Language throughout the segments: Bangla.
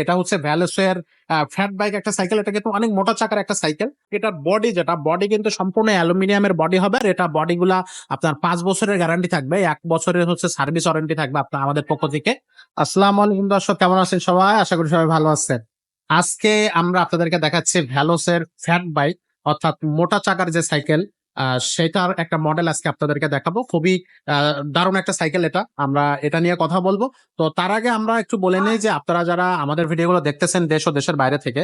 এটা হচ্ছে ভ্যালোসের ফ্যাট বাইক একটা সাইকেল এটা কিন্তু অনেক মোটা চাকার একটা সাইকেল। এটার বডি যেটা বডি কিন্তু সম্পূর্ণ অ্যালুমিনিয়ামের বডি হবে আর এটা বডি গুলা আপনার পাঁচ বছরের গ্যারান্টি থাকবে, এক বছরের হচ্ছে সার্ভিস ওয়ারেন্টি থাকবে আপনার আমাদের পক্ষ থেকে। আসসালামু আলাইকুম দর্শক, কেমন আছেন সবাই? আশা করি সবাই ভালো আছেন। আজকে আমরা আপনাদেরকে দেখাচ্ছি ভ্যালোসের ফ্যাট বাইক, অর্থাৎ মোটা চাকার যে সাইকেল সেটার একটা মডেল আজকে আপনাদেরকে দেখাবো। খুবই দারুণ একটা সাইকেল এটা। আমরা এটা নিয়ে কথা বলব। তো তার আগে আমরা একটু বলে নিই যে আপনারা যারা আমাদের ভিডিওগুলো দেখতেছেন দেশ ও দেশের বাইরে থেকে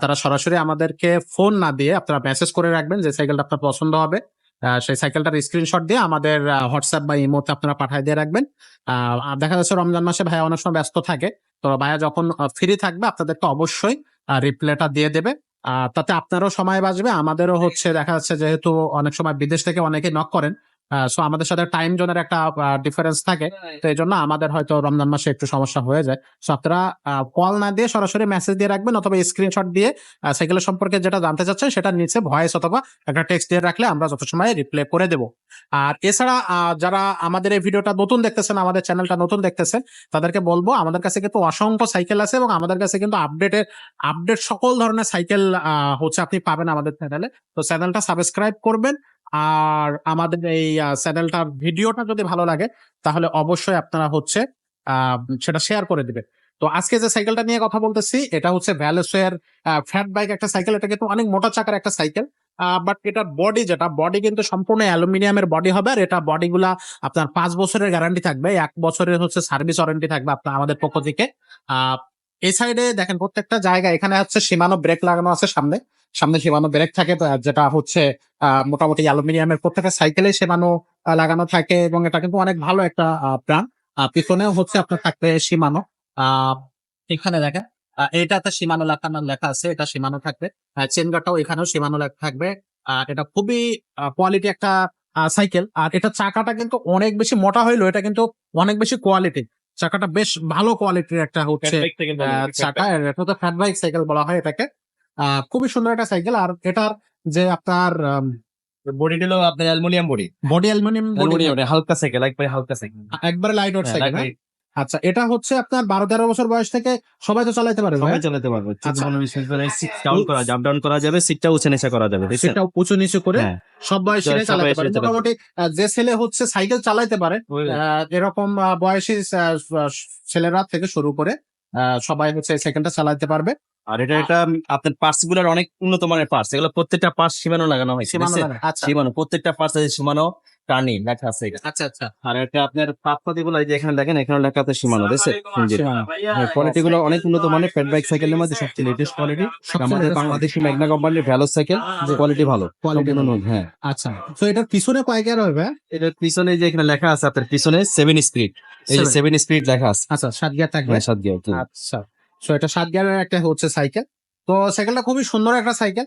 তারা সরাসরি আমাদেরকে ফোন না দিয়ে আপনারা মেসেজ করে রাখবেন যে সাইকেলটা আপনার পছন্দ হবে। সেই সাইকেলটার স্ক্রিনশট দিয়ে আমাদের হোয়াটসঅ্যাপ বা ইমোতে আপনারা পাঠিয়ে দিয়ে রাখবেন। দেখা যাচ্ছে রমজান মাসে ভাইয়া অনেক সময় ব্যস্ত থাকে। তো ভাইয়া যখন ফ্রি থাকবে, আপনাদেরকে অবশ্যই রিপ্লাইটা দিয়ে দেবে। তাতে আপনারও সময় বাঁচবে, আমাদেরও হচ্ছে, দেখা যাচ্ছে যেহেতু অনেক সময় বিদেশ থেকে অনেকে নক করেন সো আমাদের সাথে টাইম জোনের একটা ডিফারেন্স থাকে। তো এই জন্য আমাদের হয়তো রমজান মাসে একটু সমস্যা হয়ে যায়। সো আপনারা কল না দিয়ে সরাসরি মেসেজ দিয়ে রাখবেন অথবা স্ক্রিনশট দিয়ে সাইকেলের সম্পর্কে যেটা জানতে চাচ্ছেন সেটা নিচে ভয়েস অথবা একটা টেক্সট দিয়ে রাখলে আমরা যত সময় রিপ্লাই করে দেবো। আর এছাড়া যারা আমাদের এই ভিডিওটা নতুন দেখতেছেন আমাদের চ্যানেলটা নতুন দেখতেছেন তাদেরকে বলব আমাদের কাছে কিন্তু অসংখ্য সাইকেল আছে এবং আমাদের কাছে কিন্তু আপডেটের আপডেট সকল ধরনের সাইকেল হচ্ছে আপনি পাবেন আমাদের চ্যানেলে তো চ্যানেলটা সাবস্ক্রাইব করবেন আর আমাদের এই চ্যানেলটার ভিডিওটা যদি ভালো লাগে, তাহলে অবশ্যই আপনারা হচ্ছে সেটা শেয়ার করে দিবেন। তো আজকে যে সাইকেলটা নিয়ে কথা বলতেছি, এটা হচ্ছে ভ্যালোসের ফ্যাট বাইক একটা সাইকেল এটা কিন্তু অনেক মোটা চাকার একটা সাইকেল বাট এটার বডি যেটা বডি কিন্তু সম্পূর্ণ অ্যালুমিনিয়ামের বডি হবে, আর এটা বডি গুলা আপনার পাঁচ বছরের গ্যারান্টি থাকবে, এক বছরের হচ্ছে সার্ভিস ওয়ারেন্টি থাকবে আপনার, আমাদের পক্ষ থেকে। এই সাইডে দেখেন, প্রত্যেকটা জায়গায় এখানে হচ্ছে সীমানো ব্রেক লাগানো আছে সামনে। সামনে সীমানো ব্রেক থাকে, তো যেটা হচ্ছে মোটামুটি অ্যালুমিনিয়ামের প্রত্যেকটা সাইকেলে সীমানো লাগানো থাকে এবং এটা কিন্তু অনেক ভালো একটা প্রাণ। পিছনেও হচ্ছে আপনার থাকবে সীমানো। এখানে দেখেন এটাতে সীমানো লেখানো লেখা আছে, এটা সীমানো থাকবে। চেন গাটাও এখানেও সীমানো লেখা থাকবে। আর এটা খুবই কোয়ালিটি একটা সাইকেল আর এটা চাকাটা কিন্তু অনেক বেশি মোটা হইল এটা কিন্তু অনেক বেশি কোয়ালিটি চাকাটা বেশ ভালো কোয়ালিটির একটা হচ্ছে আহ, চাকা। এটা তো ফ্যাট বাইক সাইকেল বলা হয় এটাকে। আহ, খুবই সুন্দর একটা সাইকেল আর এটার যে আপনার বডি হলো আপনার aluminium body body aluminium body হালকা সাইকেল একবারে হালকা সাইকেল একবারে লাইট ওয়েট সাইকেল আচ্ছা এটা হচ্ছে আপনার বারো তেরো বছর বয়স থেকে সবাই তো চালাতে পারে সবাই চালাতে পারবে। আচ্ছা। ডাউন করা জাম্প ডাউন করা যাবে সিটটা উঁচে নিচে করা যাবে বুঝছেন? সেটা উঁচু নিচু করে হ্যাঁ। সব বয়সী চালাতে পারে। মোটামুটি যে ছেলে হচ্ছে সাইকেল চালাতে পারে এরকম বয়সী ছেলেরা থেকে শুরু করে আহ, সবাই হচ্ছে সাইকেলটা চালাতে পারবে। আর এটা এটা আপনার পার্টসগুলোর অনেক উন্নত মানের পার্টস এগুলো প্রত্যেকটা পার্টস সীমানো লাগানো হয় সীমানো। আচ্ছা। সীমানো প্রত্যেকটা পার্টস আছে সীমানো। টার্নি লেখা আছে আচ্ছা আচ্ছা। আর এটা আপনারগুলো এখানে দেখেন এখানে লেখা আছে সীমানো। কোয়ালিটি গুলো অনেক উন্নত মানের ফ্যাট বাইক সাইকেলের মধ্যে সবচেয়ে লেটেস্ট কোয়ালিটি আমাদের বাংলাদেশি ম্যাগনা কোম্পানির ভ্যালো সাইকেল কোয়ালিটি ভালো। সম্পূর্ণ হ্যাঁ। আচ্ছা তো এটার পিছনে কয় গিয়ার হবে? এটার পিছনে যে এখানে লেখা আছে আপনার পিছনে সেভেন স্পিড এই যে সেভেন স্পিড লেখা আছে। আচ্ছা সাত গিয়ার থাকবে? হ্যাঁ, সাত গিয়ার আচ্ছা। তো এটা সাত গিয়ারের একটা হচ্ছে সাইকেল তো সাইকেলটা খুবই সুন্দর একটা সাইকেল